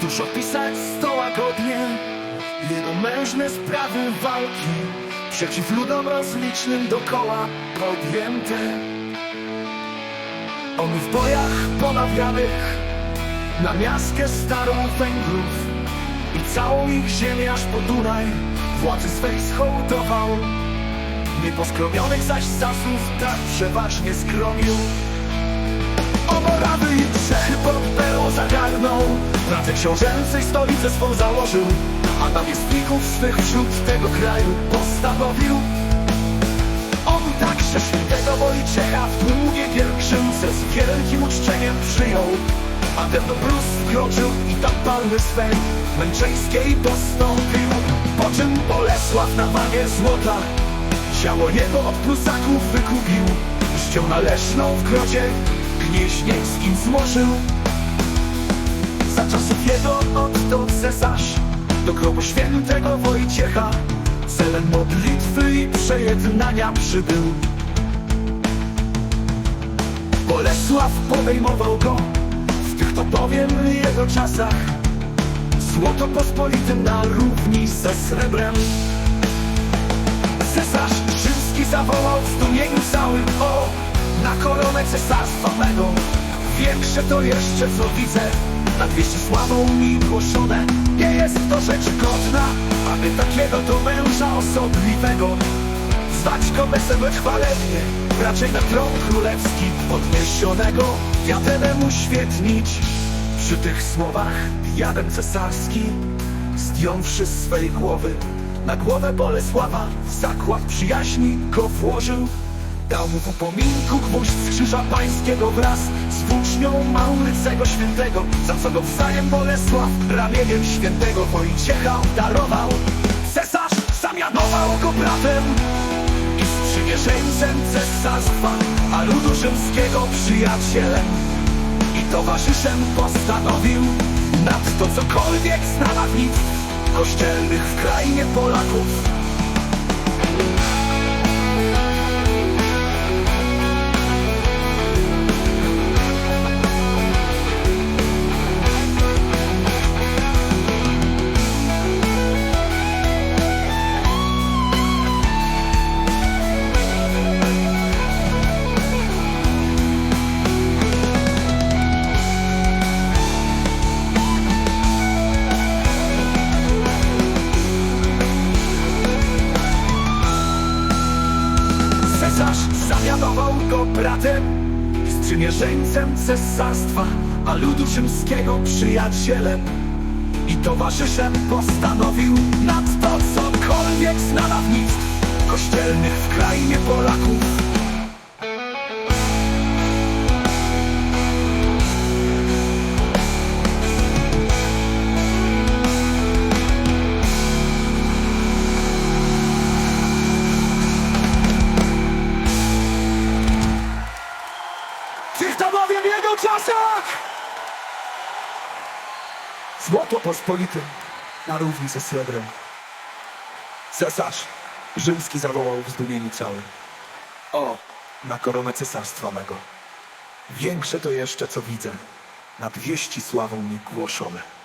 Cóż opisać sto łagodnie Jego mężne sprawy walki Przeciw ludom rozlicznym dokoła podjęte? On w bojach ponawianych Na miastkę starą Węgrów I całą ich ziemię aż po Dunaj Władzy swej schołtował Nieposkromionych zaś zasłów tak przeważnie skromił Pracę książęcej stolicę swą założył A namiestników swych wśród tego kraju postanowił On także świętego Wojciecha w długie pielgrzymce Z wielkim uczczeniem przyjął. A ten do brus wkroczył i tam palmy swej Męczeńskiej postąpił. Po czym Bolesław na wagę złota Ciało jego od prusaków wykupił. Ścią należną w grodzie Gnieźnieńskim złożył czasów jego oddał cesarz. Do grobu świętego Wojciecha. Celem modlitwy i przejednania przybył. Bolesław podejmował go W tych to powiem jego czasach. Złoto pospolitym na równi ze srebrem. Cesarz rzymski zawołał w zdumieniu całym O, na koronę cesarstwa mego Większe to jeszcze co widzę. Nad wieści sławą mi głoszone. Nie jest to rzecz godna. Aby takiego to męża osobliwego Zwać go weselę chwalebnie Raczej na tron królewski Podniesionego. Diademem uświetnić. Przy tych słowach diadem cesarski. Zdjąwszy z swej głowy Na głowę Bolesława. Zakład przyjaźni go włożył Dał mu w upominku gwóźdź z krzyża pańskiego wraz Z włócznią Maurycego świętego Za co go wzajem Bolesław ramieniem świętego Wojciecha darował Cesarz zamianował go bratem i sprzymierzeńcem cesarstwa, a ludu rzymskiego przyjacielem i towarzyszem postanowił nad to cokolwiek z nadawnictw kościelnych w krainie Polaków. Cesarz zamianował go bratem. Sprzymierzeńcem cesarstwa, a ludu rzymskiego przyjacielem i towarzyszem postanowił nad to cokolwiek z nadawnictw kościelnych w krainie jego czasach! Złoto pospolite na równi ze srebrem. Cesarz rzymski zawołał w zdumieniu całym. O, na koronę cesarstwa mego. Większe to jeszcze, co widzę. Nad wieści sławą mi głoszone.